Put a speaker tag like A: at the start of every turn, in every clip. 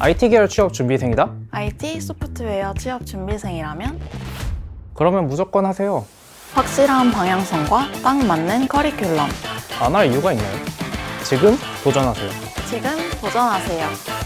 A: IT 계열 취업 준비생이다?
B: IT 소프트웨어 취업 준비생이라면
A: 그러면 무조건 하세요.
B: 확실한 방향성과 딱 맞는 커리큘럼.
A: 안 할 이유가 있나요? 지금 도전하세요.
B: 지금 도전하세요.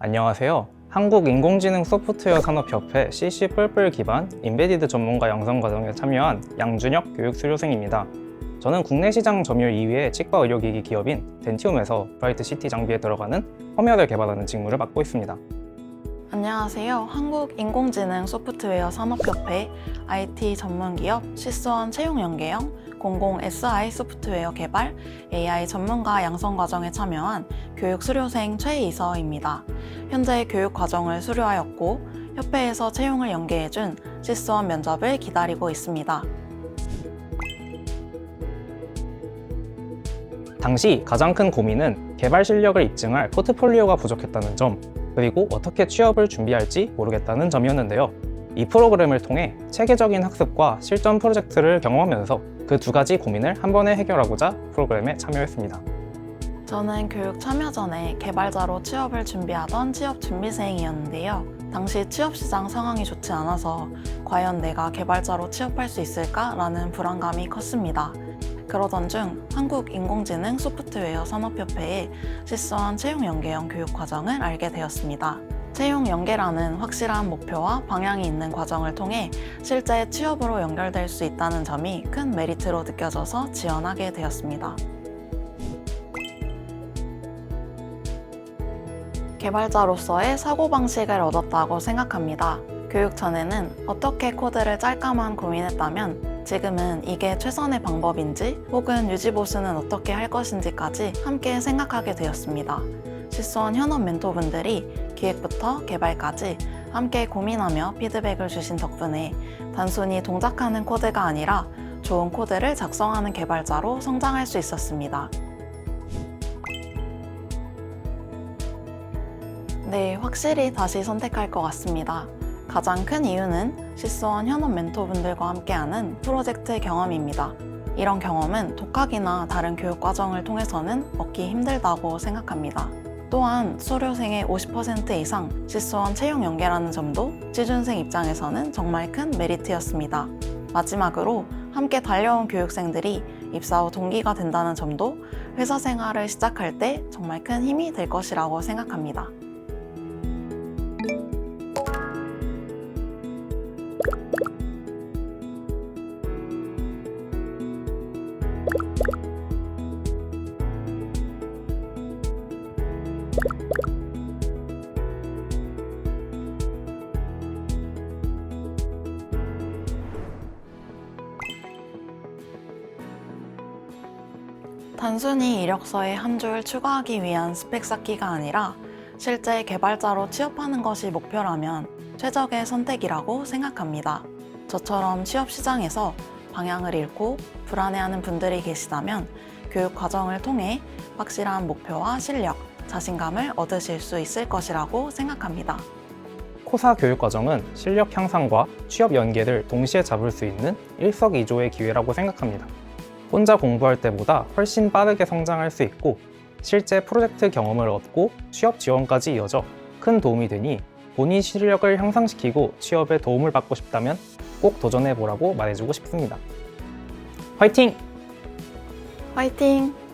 A: 안녕하세요. 한국인공지능 소프트웨어 산업협회 CC 기반 인베디드 전문가 양성 과정에 참여한 양준혁 교육 수료생입니다. 저는 국내 시장 점유율 2위의 치과 의료기기 기업인 덴티움에서 브라이트 시티 장비에 들어가는 펌웨어를 개발하는 직무를 맡고 있습니다.
B: 안녕하세요. 한국인공지능 소프트웨어 산업협회 IT 전문기업 시스원 채용연계형 공공 SI 소프트웨어 개발 AI 전문가 양성 과정에 참여한 교육 수료생 최이서입니다. 현재 교육 과정을 수료하였고 협회에서 채용을 연계해준 시스원 면접을 기다리고 있습니다.
A: 당시 가장 큰 고민은 개발 실력을 입증할 포트폴리오가 부족했다는 점, 그리고 어떻게 취업을 준비할지 모르겠다는 점이었는데요. 이 프로그램을 통해 체계적인 학습과 실전 프로젝트를 경험하면서 그 두 가지 고민을 한 번에 해결하고자 프로그램에 참여했습니다.
B: 저는 교육 참여 전에 개발자로 취업을 준비하던 취업 준비생이었는데요. 당시 취업 시장 상황이 좋지 않아서 과연 내가 개발자로 취업할 수 있을까라는 불안감이 컸습니다. 그러던 중 한국인공지능 소프트웨어 산업협회의 시스원 채용 연계형 교육 과정을 알게 되었습니다. 채용 연계라는 확실한 목표와 방향이 있는 과정을 통해 실제 취업으로 연결될 수 있다는 점이 큰 메리트로 느껴져서 지원하게 되었습니다. 개발자로서의 사고방식을 얻었다고 생각합니다. 교육 전에는 어떻게 코드를 짤까만 고민했다면 지금은 이게 최선의 방법인지 혹은 유지보수는 어떻게 할 것인지까지 함께 생각하게 되었습니다. 시스원 현업 멘토분들이 기획부터 개발까지 함께 고민하며 피드백을 주신 덕분에 단순히 동작하는 코드가 아니라 좋은 코드를 작성하는 개발자로 성장할 수 있었습니다. 네, 확실히 다시 선택할 것 같습니다. 가장 큰 이유는 시스원 현업 멘토분들과 함께하는 프로젝트 경험입니다. 이런 경험은 독학이나 다른 교육 과정을 통해서는 얻기 힘들다고 생각합니다. 또한 수료생의 50% 이상 시스원 채용 연계라는 점도 취준생 입장에서는 정말 큰 메리트였습니다. 마지막으로 함께 달려온 교육생들이 입사 후 동기가 된다는 점도 회사 생활을 시작할 때 정말 큰 힘이 될 것이라고 생각합니다. 단순히 이력서에 한 줄 추가하기 위한 스펙 쌓기가 아니라 실제 개발자로 취업하는 것이 목표라면 최적의 선택이라고 생각합니다. 저처럼 취업 시장에서 방향을 잃고 불안해하는 분들이 계시다면 교육 과정을 통해 확실한 목표와 실력, 자신감을 얻으실 수 있을 것이라고 생각합니다.
A: 코사 교육 과정은 실력 향상과 취업 연계를 동시에 잡을 수 있는 일석이조의 기회라고 생각합니다. 혼자 공부할 때보다 훨씬 빠르게 성장할 수 있고 실제 프로젝트 경험을 얻고 취업 지원까지 이어져 큰 도움이 되니 본인 실력을 향상시키고 취업에 도움을 받고 싶다면 꼭 도전해 보라고 말해주고 싶습니다. 화이팅!
B: 화이팅!